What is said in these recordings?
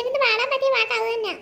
இங்கிருந்து வாழா பத்தி வாட்டாவது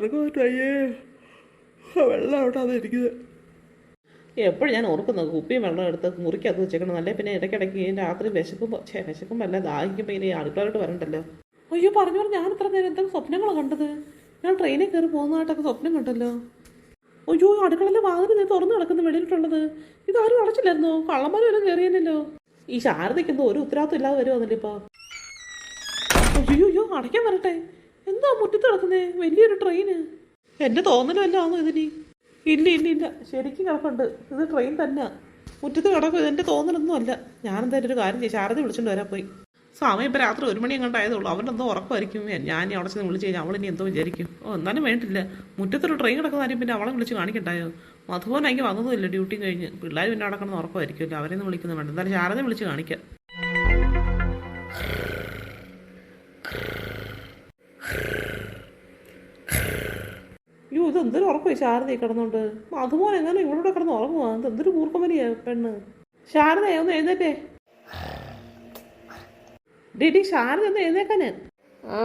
അയ്യോ അറങ്ങോട്ടയ്യേ വെള്ളം അവിടെ അത് ഇരിക്കുന്നത് എപ്പോഴും ഞാൻ ഓർക്കുന്നത് കുപ്പിയും വെള്ളം എടുത്ത് മുറിക്കകത്ത് വെച്ചേക്കണം അല്ലേ പിന്നെ ഇടയ്ക്കിടയ്ക്ക് രാത്രി വിശക്കുമ്പോൾ ഛേ വിശക്കുമ്പോൾ അല്ല ദാഹിക്കുമ്പോൾ ഇനി അടുക്കളായിട്ട് വരണ്ടല്ലോ. അയ്യോ പറഞ്ഞു പറഞ്ഞു ഞാൻ ഇത്ര നേരം എന്തൊക്കെ സ്വപ്നങ്ങളാണ് കണ്ടത്? ഞാൻ ട്രെയിനിൽ കയറി പോകുന്നതായിട്ടൊക്കെ സ്വപ്നം കണ്ടല്ലോ. അയ്യോ അടുക്കളയിലെ വാതിൽ നീ തുറന്നു കിടക്കുന്ന വെളിയിലിട്ടുള്ളത്. ഇതാരും അടച്ചില്ലായിരുന്നോ? കള്ളന്മാരും എല്ലാം കയറിയല്ലോ ഈ ശാരദയ്ക്ക് എന്തോ ഒരു ഉത്തരവാദിത്തം ഇല്ലാതെ വരുവാന്നല്ലേ ഇപ്പോൾ അയ്യോ അയ്യോ അടയ്ക്കാൻ വരട്ടെ. എന്താ മുറ്റത്ത് കിടക്കുന്നേ? വലിയൊരു ട്രെയിന്. എന്റെ തോന്നലല്ല ആണോ ഇതിനി? ഇല്ല ഇല്ല ഇല്ല. ശരിക്കും കിടപ്പുണ്ട്. ഇത് ട്രെയിൻ തന്നെ. മുറ്റത്ത് കിടക്കും. ഇതെന്റെ തോന്നലൊന്നും അല്ല. ഞാനെന്തായാലും ഒരു കാര്യം ചെയ്യും. ശാരദ വിളിച്ചുകൊണ്ട് വരാൻ പോയി. സമയം ഇപ്പൊ രാത്രി ഒരു മണി അങ്ങോട്ടായതുള്ളൂ എന്തോ ഉറക്കമായിരിക്കും ഞാൻ അവിടെ ചെന്ന് വിളിച്ച് കഴിഞ്ഞാൽ അവളിനി എന്തോ വിചാരിക്കും. ഓ എന്നാലും വേണ്ടില്ല. മുറ്റത്തൊരു ട്രെയിൻ കിടക്കുന്ന കാര്യം പിന്നെ അവളെ വിളിച്ച് കാണിക്കണ്ടായോ? എനിക്ക് വന്നതുമില്ല. ഡ്യൂട്ടി കഴിഞ്ഞ്. പിള്ളേർ പിന്നെ അവിടെ കിടന്ന് ഉറക്കമായിരിക്കുമല്ലോ അവരെയൊന്നും വിളിക്കുന്നത് വേണ്ട. എന്തായാലും ശാരദ വിളിച്ച് കാണിക്കാം. എന്തൊരു ഉറക്കമായി ശാരദ കിടന്നുണ്ട്. അതുപോലെ എങ്ങനെ ഇവിടെ കിടന്ന് ഉറങ്ങുവാ. അത് എന്തൊരു കൂർക്കമനിയാ പെണ്ണ്. ശാരദ ഒന്ന് എഴുന്നേറ്റേ. ഡേഡി ശാരദ ഒന്ന് എഴുന്നേക്കാന്. ആ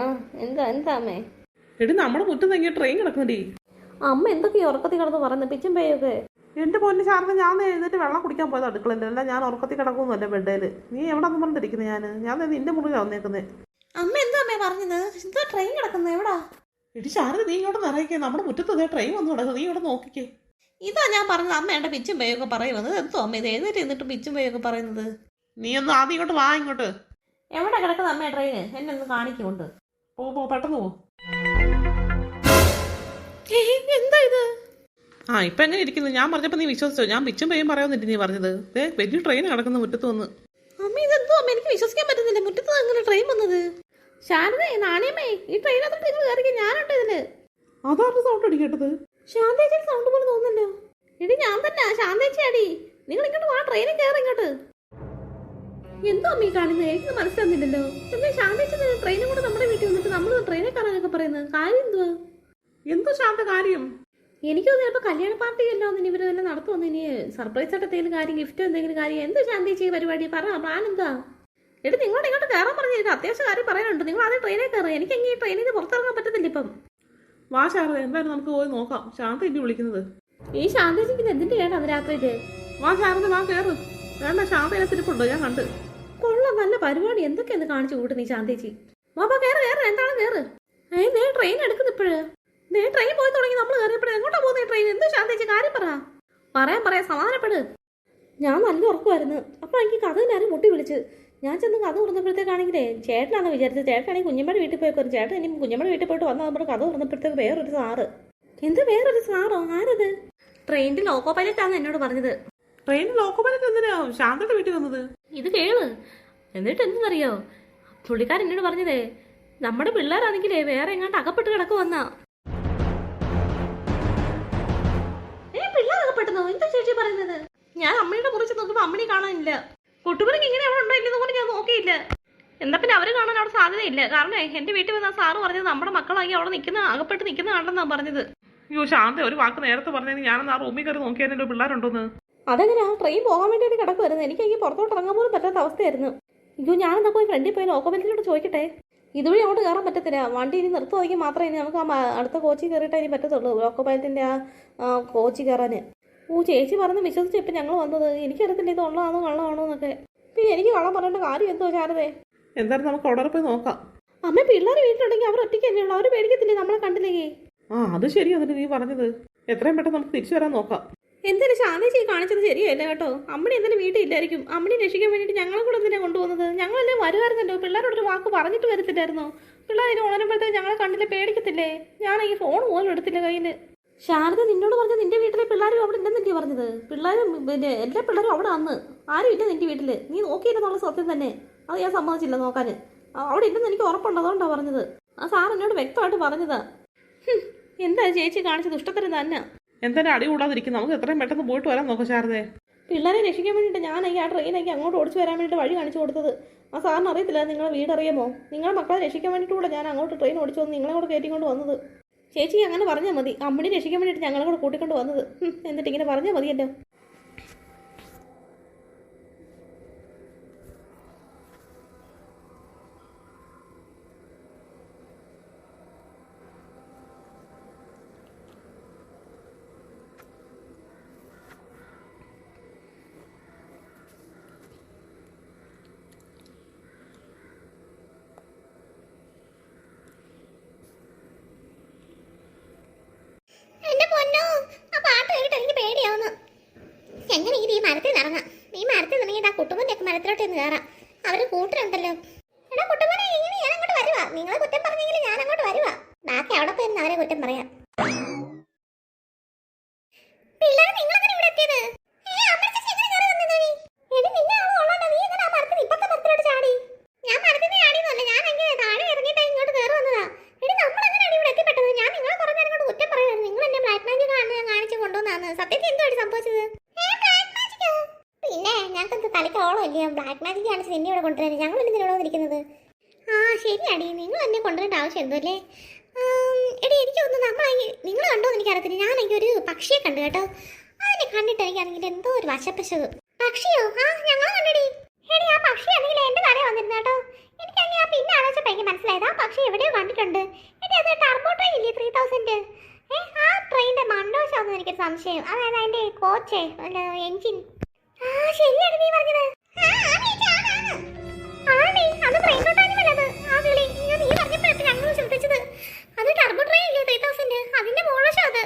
എന്താ എന്താ അമ്മേ? എടി നമ്മുടെ മുറ്റം തങ്ങിയ ട്രെയിൻ കിടക്കുന്നടി അമ്മ എന്തൊക്കെയാ ഉറക്കത്തിൽ കിടന്ന് പറയുന്നത് പിച്ചും പേയൊക്കെ എന്റെ പൊന്ന് ശാരദ ഞാൻ ഒന്ന് എഴുന്നേറ്റ് വെള്ളം കുടിക്കാൻ പോയത് അടുക്കളയിൽ. അല്ല ഞാൻ ഉറക്കത്തിൽ കിടക്കുന്നല്ലേ ബെഡേൽ. നീ എവിടെ നിന്ന് പറഞ്ഞിരിക്കുന്നത് ഞാൻ ഞാൻ നിന്റെ മുറിയിലാണ് വന്നേക്കുന്നത് അമ്മ എന്താ അമ്മേ പറഞ്ഞത് എന്താ ട്രെയിൻ കിടക്കുന്നത് എവിടാ? എടി ശാരദ നീ ഇങ്ങോട്ട് നിറയിക്കേ നമ്മുടെ മുറ്റത്ത് ട്രെയിൻ വന്നു നടക്കുക നീ ഇവിടെ നോക്കിക്കേ. ഇതാ ഞാൻ പറഞ്ഞത് അമ്മ എന്റെ പിച്ചും പേയൊക്കെ പറയുന്നത്. എന്തോ അമ്മ ഇത് എഴുന്നേറ്റ് എന്നിട്ട് പിച്ചും പേയൊക്കെ പറയുന്നത്? നീ ഒന്ന് ആദ്യം ഇങ്ങോട്ട് വാ ഇങ്ങോട്ട്. എവിടെ കിടക്കുന്ന അമ്മ ട്രെയിൻ എന്നെ ഒന്ന് കാണിക്കുന്നുണ്ട് പോ പോ പെട്ടെന്ന് പോ. എന്താ ഇത്? ആ ഇപ്പൊ എങ്ങനെ ഇരിക്കുന്നു? ഞാൻ പറഞ്ഞപ്പോ നീ വിശ്വസിച്ചോ? ഞാൻ പിച്ചും പേയും പറയാമെന്നിട്ട് നീ പറഞ്ഞത്. വലിയ ട്രെയിൻ കിടക്കുന്ന മുറ്റത്ത് വന്ന്. അമ്മ ഇതെന്തോ അമ്മ? എനിക്ക് വിശ്വസിക്കാൻ പറ്റുന്നില്ല. മുറ്റത്ത് അങ്ങനെ ട്രെയിൻ വന്നത്? ശാരദേ നാണയമ്മേ ഈ ട്രെയിനകത്തോട്ട് നിങ്ങൾ കയറി ഞാനുണ്ട് ഇതിൽ. അതാണ് സൗണ്ട് അടിക്കേട്ടത് ശാന്തേച്ചിയുടെ സൗണ്ട് പോലെ തോന്നല്ലോ എടി ഞാൻ തന്നെ ശാന്തേച്ചിയാടി. നിങ്ങൾ ഇങ്ങോട്ട് വാ ട്രെയിനിൽ കയറി ഇങ്ങോട്ട്. എന്തോ അമ്മീ കാണുന്നത് എനിക്ക് മനസ്സിലാകുന്നില്ലല്ലോ എന്താ ശാന്തേച്ചി ട്രെയിനും കൂടെ നമ്മുടെ വീട്ടിൽ വന്നിട്ട് നമ്മൾ ട്രെയിനിൽ കയറാനൊക്കെ പറയുന്നത് കാര്യം എന്തുവാ? എന്തോ ശാന്ത കാര്യം? എനിക്കൊന്നും ചിലപ്പോൾ കല്യാണ പാർട്ടി അല്ലോ ഇനി ഇവർ വല്ല നടത്തുമെന്ന് ഇനി സർപ്രൈസ് ആയിട്ട് എന്തെങ്കിലും കാര്യം ഗിഫ്റ്റോ എന്തെങ്കിലും കാര്യം എന്ത് ശാന്തേച്ചി ചെയ്യ പരിപാടി? പറ പ്ലാൻ എന്താ? എടി നിങ്ങളോട് ഇങ്ങോട്ട് കയറാൻ പറഞ്ഞു എനിക്ക് അത്യാവശ്യം കാര്യം പറയാനുണ്ട്. നിങ്ങൾ ആദ്യം ട്രെയിനിൽ കയറുക എനിക്ക് എങ്ങനെ ഈ ട്രെയിനിൽ നിന്ന് പുറത്തിറങ്ങാൻ പറ്റത്തില്ല ഇപ്പം. വാ ശാരദ. എന്തായാലും നമുക്ക് പോയി നോക്കാം. ശാന്ത എന്നെ വിളിക്കുന്നത്? ഈ ശാന്തേച്ചിക്ക് എന്തിന്റെ കേട്ടാണ് രാത്രിയിൽ വാ ശാരദ വാ കയറു വേണ്ട ശാന്ത ഇതിനെത്തിരിപ്പുണ്ടോ ഞാൻ കണ്ട്. കൊള്ളാം നല്ല പരിപാടി. എന്തൊക്കെയാണ് കാണിച്ചു കൂട്ടുന്നു ഈ ശാന്തേച്ചി വാപ്പാ കയറ് കയറ് എന്താണ് കയറ് ഏ നേ ട്രെയിൻ എടുക്കുന്നു ഇപ്പോഴ്. നേ ട്രെയിൻ പോയി തുടങ്ങി. നമ്മൾ കയറിയപ്പോഴേ എങ്ങോട്ടാ പോകുന്നത് ട്രെയിൻ? എന്തോ ശാന്തേച്ചി കാര്യം പറ. പറയാൻ പറയാം. സമാധാനപ്പെട്. ഞാൻ നല്ല ഉറക്കമായിരുന്നു അപ്പോൾ എനിക്ക് കഥ ആരും മുട്ടി വിളിച്ച് ഞാൻ ചെന്ന് കഥ തുറന്നപ്പോഴത്തേക്കാണെങ്കിലേ ചേട്ടനാണെന്ന് വിചാരിച്ചത്. ചേട്ടനാണെങ്കിൽ കുഞ്ഞമ്മയുടെ വീട്ടിൽ പോയി ചേട്ടൻ ഇനി കുഞ്ഞമ്മയുടെ വീട്ടിൽ പോയിട്ട് വന്നാൽ നമ്മുടെ കഥ തുറന്നപ്പോഴത്തേക്ക് വേറൊരു സാറ്. എന്ത് വേറൊരു സാറോ? ആരത്? ട്രെയിനിൽ ലോക്കോ പൈലറ്റാണ് എന്നോട് പറഞ്ഞത്. ട്രെയിനിൽ ലോക്കോ പൈലറ്റ് എന്തിനാ? ശാന്തയുടെ വീട്ടിൽ വന്നത് ഇത് കേൾ. എന്നിട്ട് എന്തെന്നറിയോ? പുള്ളിക്കാരൻ എന്നോട് പറഞ്ഞതേ നമ്മുടെ പിള്ളേരാണെങ്കിലേ വേറെ എങ്ങാണ്ട് അകപ്പെട്ട് കിടക്ക് വന്ന. പിള്ളേർ അകപ്പെട്ടെന്നോ? എന്താ ചേച്ചി പറയുന്നത്? ഞാൻ അമ്മയുടെ മുറിച്ച് നോക്കുമ്പോ അമ്മണി കാണാനില്ല. കുട്ടുപിറക്ക് ഇങ്ങനെ അവിടെ ഉണ്ടോ ഇല്ലെന്ന് പോലും ഞാൻ നോക്കിയില്ല എന്താ പിന്നെ അവർ കാണാൻ അവിടെ സാധ്യതയില്ല. കാരണം എന്റെ വീട്ടിൽ വന്ന സാറ് പറഞ്ഞത് നമ്മുടെ മക്കളായി അവിടെ നിൽക്കുന്ന അകപ്പെട്ട് നിൽക്കുന്ന കണ്ടെന്നാ പറഞ്ഞത്. അയ്യോ ശാന്ത ഒരു വാക്ക് നേരത്തെ പറഞ്ഞെങ്കിൽ ഞാനൊന്ന് ആ റൂമിൽ കയറി നോക്കിയാൽ പിള്ളേരുണ്ടോന്ന്? അതെങ്ങനെയാ ട്രെയിൻ പോകാൻ വേണ്ടി കിടക്കുമായിരുന്നു എനിക്ക് എനിക്ക് പുറത്തോട്ട് ഇറങ്ങാൻ പോലും പറ്റാത്ത അവസ്ഥയായിരുന്നു. അയ്യോ ഞാനെന്താ പോയി ഫ്രണ്ടിൽ പോയി ലോക്കോബലിനോട് ചോദിക്കട്ടെ? ഇതുവഴി അങ്ങോട്ട് കയറാൻ പറ്റത്തില്ല. വണ്ടി ഇനി നിർത്തുമെങ്കിൽ മാത്രമേ ഇനി നമുക്ക് ആ അടുത്ത കോച്ചി കയറിയിട്ടേ ഇനി പറ്റത്തുള്ളൂ. ലോക്കോ പൈലറ്റിന്റെ ആ കോച്ചി കോച്ചിൽ കയറാൻ ഓ ചേച്ചി പറഞ്ഞ് വിശ്വസിച്ച് ഇപ്പം ഞങ്ങൾ വന്നത്. എനിക്കറിയത്തില്ല ഇത് ഉള്ളതാണോ കള്ളമാണോ എന്നൊക്കെ. പിന്നെ എനിക്ക് കള്ളം പറഞ്ഞിട്ട് കാര്യം എന്തോ ശാരദേ? എന്തായാലും നമുക്ക് അവിടെ പോയി നോക്കാം. അമ്മ പിള്ളേർ വീട്ടിലുണ്ടെങ്കിൽ അവർ ഒറ്റയ്ക്ക് തന്നെയുള്ളൂ അവർ പേടിക്കത്തില്ലേ? നമ്മളെ കണ്ടില്ലേ ആ അത് ശരി അതിന് നീ പറഞ്ഞത്. എത്രയും പെട്ടെന്ന് നമുക്ക് തിരിച്ചു വരാൻ നോക്കാം. എന്തായാലും ശാന്തേച്ചി കാണിച്ചത് ശരിയല്ല കേട്ടോ? അമ്മണി എന്തായാലും വീട്ടിലില്ലായിരിക്കും അമ്മണി രക്ഷിക്കാൻ വേണ്ടിയിട്ട് ഞങ്ങളെ കൂടെ എന്തിനാ കൊണ്ടുപോകുന്നത്? ഞങ്ങളെല്ലാം വരുമായിരുന്നല്ലോ പിള്ളേരോട് ഒരു വാക്ക് പറഞ്ഞിട്ട് വരത്തില്ലായിരുന്നു? പിള്ളേർ ഉണരുമ്പോഴത്തേക്ക് ഞങ്ങളെ കണ്ടില്ല? പേടിക്കത്തില്ലേ? ഞാൻ ഈ ഫോൺ പോലും എടുത്തില്ല കയ്യിൽ ശാരദ നിന്നോട് പറഞ്ഞ നിന്റെ വീട്ടിലെ പിള്ളേരും അവിടെ ഉണ്ടെന്നല്ലേ പറഞ്ഞത്? പിള്ളേരും പിന്നെ എല്ലാ പിള്ളേരും അവിടെ അന്ന് ആരും ഇല്ല നിന്റെ വീട്ടിൽ നീ നോക്കിയില്ലെന്നുള്ള സത്യം തന്നെ. അത് ഞാൻ സമ്മതിച്ചില്ല നോക്കാൻ അവിടെ ഇല്ലെന്ന് എനിക്ക് ഉറപ്പുണ്ട് അതുകൊണ്ടാണ് പറഞ്ഞത്. ആ സാർ എന്നോട് വ്യക്തമായിട്ട് പറഞ്ഞതാ. എന്താ ചേച്ചി കാണിച്ചത്? ഇഷ്ടത്തിന് തന്നെ. എന്തായാലും അടി കൂടാതിരിക്കും നമുക്ക് എത്രയും പെട്ടെന്ന് പോയിട്ട് വരാൻ നോക്കാം ശാരദേ. പിള്ളേരെ രക്ഷിക്കാൻ വേണ്ടിയിട്ട് ഈ ആ ട്രെയിനൊക്കെ അങ്ങോട്ട് ഓടിച്ചു വരാൻ വേണ്ടിയിട്ട് വഴി കാണിച്ചു കൊടുത്തത്. ആ സാറിന് അറിയത്തില്ല നിങ്ങളെ വീട് അറിയാമോ? നിങ്ങളെ മക്കളെ രക്ഷിക്കാൻ വേണ്ടിയിട്ട് കൂടെ ഞാൻ അങ്ങോട്ട് ട്രെയിൻ ഓടിച്ചു വന്ന് നിങ്ങളെ കൂടെ കയറ്റിക്കൊണ്ട് വന്നത്. ചേച്ചി അങ്ങനെ പറഞ്ഞാൽ മതി. അമ്മണി രക്ഷിക്കാൻ വേണ്ടിയിട്ട് ഞങ്ങളെ കൂടെ കൂട്ടിക്കൊണ്ട് വന്നത്. എന്നിട്ട് ഇങ്ങനെ പറഞ്ഞാൽ മതിയല്ലോ. എന്റെ പൊന്നോ ആ പാട്ട് കേട്ടിട്ട് എനിക്ക് പേടിയാവുന്നു എങ്ങനെയെങ്കിലും ഈ മരത്തിൽ നിന്ന് ഇറങ്ങാം ഈ മരത്തിൽ നിന്നിട്ട് ആ കുട്ടുമ്പന്റെ ഒക്കെ മരത്തിലോട്ട് ഒന്ന് കയറാം അവർ കൂട്ടിലുണ്ടല്ലോ എടാ കുട്ടുമ്പനെ ഇങ്ങനെ ഞാൻ അങ്ങോട്ട് വരുവാ നിങ്ങളെ കുറ്റം പറഞ്ഞെങ്കിൽ ഞാൻ അങ്ങോട്ട് വരുവാ ബാക്കി അവിടെ പോയി ഇരുന്ന് അവരെ കുറ്റം പറയാം പിള്ളേരെ നിങ്ങളെങ്ങനെ ഇവിടെ എത്തിയത് ഏ, അമ്മ ചേച്ചി എങ്ങനെ കയറി വന്നത് നീ? എടി, നിന്നെ ആണോ ഉള്ളോണ്ടാ? നീ എങ്ങനെ ആ മരത്തിന് ഇപ്പുറത്തെ മരത്തിലോട്ട് ചാടി? ഞാൻ മരത്തിന് ചാടിയൊന്നുമല്ല. ഞാൻ എങ്ങനെ താഴെ ഇറങ്ങിയിട്ട് ഇങ്ങോട്ട് കയറി വന്നതാ. എടി, നമ്മളെങ്ങനെയാണ് ഇവിടെ എത്തിപ്പെട്ടത്? ഞാൻ നിങ്ങളെ കുറേ നേരം കൊണ്ട് കുറ്റം പറയുമായിരുന്നു. നിങ്ങൾ എന്നെ black magic ആണ് കാണിച്ച് കൊണ്ടുവന്നതാന്ന്. സത്യത്തിൽ എന്തുവാടി സംഭവിച്ചത്? ഏ, black magic ഓ? പിന്നെ ഞങ്ങൾക്ക് തലയ്ക്ക് ഓളമില്ല ബ്ലാക്ക് മാജിക് കാണിച്ച് നിന്നെ ഇവിടെ കൊണ്ടുവരാൻ ഞങ്ങൾ എന്തിനാ ഇവിടെ വന്നിരിക്കുന്നത് ആ ശരിയാടി നിങ്ങൾ എന്നെ കൊണ്ടുവരേണ്ട ആവശ്യം എന്തോ അല്ലേ ആം, എടി എനിക്ക് തോന്നുന്നു നമ്മളായി നിങ്ങൾ കണ്ടോ എന്ന് എനിക്കറിയത്തില്ല. ഞാനെങ്കിൽ ഒരു പക്ഷിയെ കണ്ടു കേട്ടോ. അതിനെ കണ്ടിട്ട് എനിക്കാണെങ്കിൽ എന്തോ ഒരു വശപ്പശത് പക്ഷിയോ? ആ ഞങ്ങൾ കണ്ടടി. എടി ആ പക്ഷി ആണെങ്കിൽ എന്റെ തല വന്നിരുന്നു കേട്ടോ. എനിക്കാണെങ്കിൽ ആ പിന്നെ ആലോചിച്ചപ്പോൾ എനിക്ക് മനസ്സിലായത് ആ പക്ഷി എവിടെയോ കണ്ടിട്ടുണ്ട്. എടി അത് ടർബോ ഇല്ലേ ത്രീ തൗസൻഡ് ഏ ആ ട്രെയിനിന്റെ മണ്ടോശാന്ന് എനിക്കൊരു സംശയം. അതായത് അതിന്റെ കോച്ച് അല്ല ആ ശരിയാണ് നീ പറഞ്ഞത്. ആ, അത് ട്രെയിനിലോട്ട് ഞങ്ങൾ ശ്രദ്ധിച്ചത് അത് ടർബോ ട്രെയിൻ ഇല്ലേ ത്രീ തൗസൻഡ് അതിന്റെ മോളോഷാ അത്.